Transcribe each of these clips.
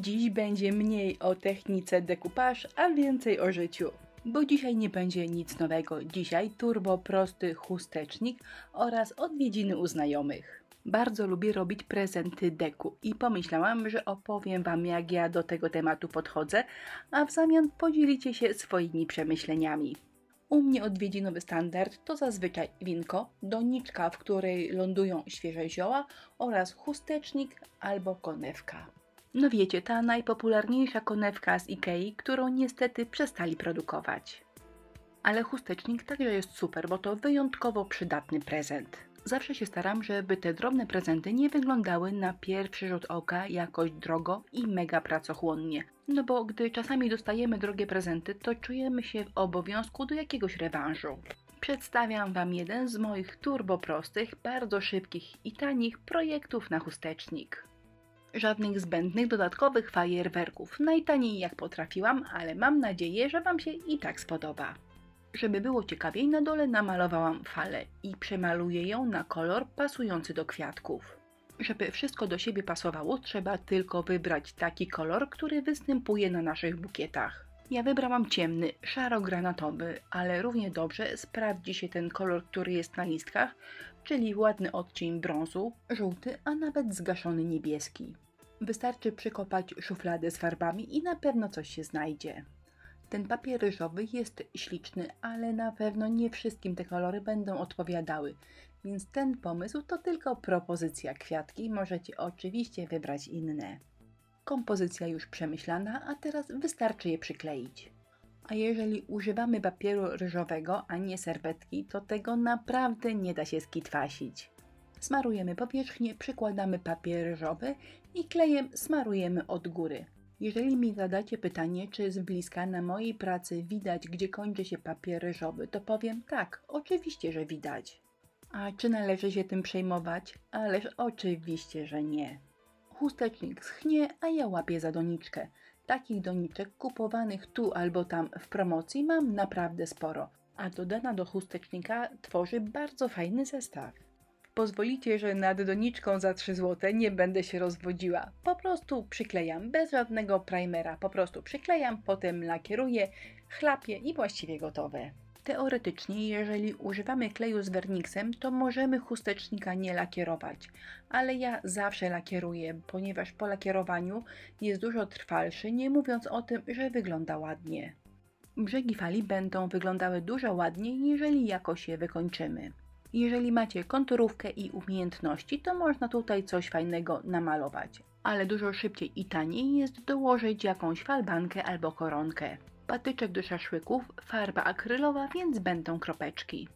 Dziś będzie mniej o technice decoupage, a więcej o życiu. Bo dzisiaj nie będzie nic nowego. Dzisiaj turbo prosty chustecznik oraz odwiedziny u znajomych. Bardzo lubię robić prezenty deku i pomyślałam, że opowiem Wam jak ja do tego tematu podchodzę, a w zamian podzielicie się swoimi przemyśleniami. U mnie odwiedzinowy standard to zazwyczaj winko, doniczka, w której lądują świeże zioła oraz chustecznik albo konewka. No wiecie, ta najpopularniejsza konewka z Ikei, którą niestety przestali produkować. Ale chustecznik także jest super, bo to wyjątkowo przydatny prezent. Zawsze się staram, żeby te drobne prezenty nie wyglądały na pierwszy rzut oka jakoś drogo i mega pracochłonnie. No bo gdy czasami dostajemy drogie prezenty, to czujemy się w obowiązku do jakiegoś rewanżu. Przedstawiam Wam jeden z moich turbo prostych, bardzo szybkich i tanich projektów na chustecznik. Żadnych zbędnych dodatkowych fajerwerków. Najtaniej jak potrafiłam, ale mam nadzieję, że Wam się i tak spodoba. Żeby było ciekawiej, na dole namalowałam falę i przemaluję ją na kolor pasujący do kwiatków. Żeby wszystko do siebie pasowało, trzeba tylko wybrać taki kolor, który występuje na naszych bukietach. Ja wybrałam ciemny, szaro-granatowy, ale równie dobrze sprawdzi się ten kolor, który jest na listkach, czyli ładny odcień brązu, żółty, a nawet zgaszony niebieski. Wystarczy przykopać szufladę z farbami i na pewno coś się znajdzie. Ten papier ryżowy jest śliczny, ale na pewno nie wszystkim te kolory będą odpowiadały, więc ten pomysł to tylko propozycja kwiatki, możecie oczywiście wybrać inne. Kompozycja już przemyślana, a teraz wystarczy je przykleić. A jeżeli używamy papieru ryżowego, a nie serwetki, to tego naprawdę nie da się skitwasić. Smarujemy powierzchnię, przykładamy papier ryżowy i klejem smarujemy od góry. Jeżeli mi zadacie pytanie, czy z bliska na mojej pracy widać, gdzie kończy się papier ryżowy, to powiem tak, oczywiście, że widać. A czy należy się tym przejmować? Ależ oczywiście, że nie. Chustecznik schnie, a ja łapię za doniczkę. Takich doniczek kupowanych tu albo tam w promocji mam naprawdę sporo, a dodana do chustecznika tworzy bardzo fajny zestaw. Pozwolicie, że nad doniczką za 3 zł nie będę się rozwodziła. Po prostu przyklejam, bez żadnego primera. Po prostu przyklejam, potem lakieruję, chlapię i właściwie gotowe. Teoretycznie, jeżeli używamy kleju z werniksem, to możemy chustecznika nie lakierować, ale ja zawsze lakieruję, ponieważ po lakierowaniu jest dużo trwalszy, nie mówiąc o tym, że wygląda ładnie. Brzegi fali będą wyglądały dużo ładniej, jeżeli jakoś je wykończymy. Jeżeli macie konturówkę i umiejętności, to można tutaj coś fajnego namalować, ale dużo szybciej i taniej jest dołożyć jakąś falbankę albo koronkę. Patyczek do szaszłyków, farba akrylowa, więc będą kropeczki.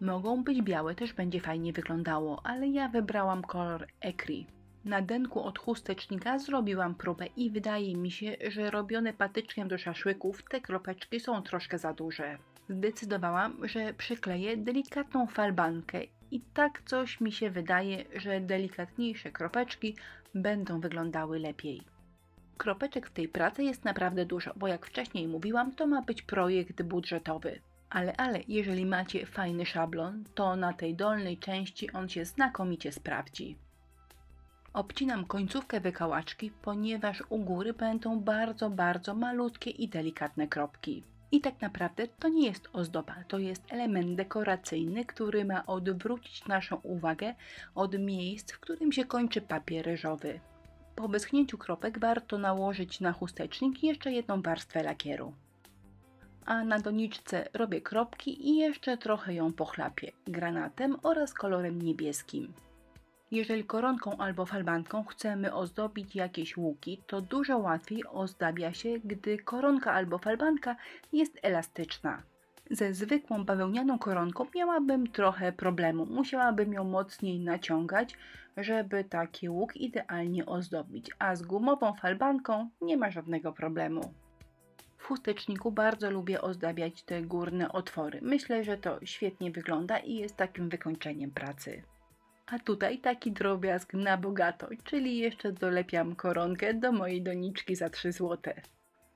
Mogą być białe, też będzie fajnie wyglądało, ale ja wybrałam kolor Ecri. Na denku od chustecznika zrobiłam próbę i wydaje mi się, że robione patyczkiem do szaszłyków te kropeczki są troszkę za duże. Zdecydowałam, że przykleję delikatną falbankę i tak coś mi się wydaje, że delikatniejsze kropeczki będą wyglądały lepiej. Kropeczek w tej pracy jest naprawdę dużo, bo jak wcześniej mówiłam, to ma być projekt budżetowy. Ale, ale, jeżeli macie fajny szablon, to na tej dolnej części on się znakomicie sprawdzi. Obcinam końcówkę wykałaczki, ponieważ u góry będą bardzo, bardzo malutkie i delikatne kropki. I tak naprawdę to nie jest ozdoba, to jest element dekoracyjny, który ma odwrócić naszą uwagę od miejsc, w którym się kończy papier ryżowy. Po wyschnięciu kropek warto nałożyć na chustecznik jeszcze jedną warstwę lakieru. A na doniczce robię kropki i jeszcze trochę ją pochlapię granatem oraz kolorem niebieskim. Jeżeli koronką albo falbanką chcemy ozdobić jakieś łuki, to dużo łatwiej ozdabia się, gdy koronka albo falbanka jest elastyczna. Ze zwykłą bawełnianą koronką miałabym trochę problemu. Musiałabym ją mocniej naciągać, żeby taki łuk idealnie ozdobić, a z gumową falbanką nie ma żadnego problemu. W chusteczniku bardzo lubię ozdabiać te górne otwory. Myślę, że to świetnie wygląda i jest takim wykończeniem pracy. A tutaj taki drobiazg na bogato, czyli jeszcze dolepiam koronkę do mojej doniczki za 3 zł.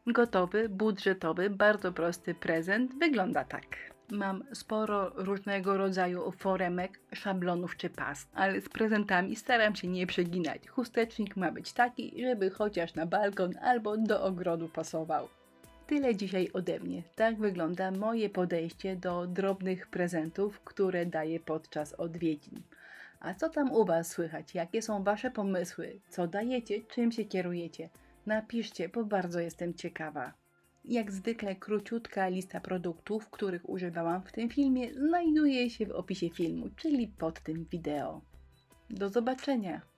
Gotowy, budżetowy, bardzo prosty prezent wygląda tak. Mam sporo różnego rodzaju foremek, szablonów czy pas, ale z prezentami staram się nie przeginać. Chustecznik ma być taki, żeby chociaż na balkon albo do ogrodu pasował. Tyle dzisiaj ode mnie. Tak wygląda moje podejście do drobnych prezentów, które daję podczas odwiedzin. A co tam u Was słychać? Jakie są Wasze pomysły? Co dajecie? Czym się kierujecie? Napiszcie, bo bardzo jestem ciekawa. Jak zwykle króciutka lista produktów, których używałam w tym filmie, znajduje się w opisie filmu, czyli pod tym wideo. Do zobaczenia!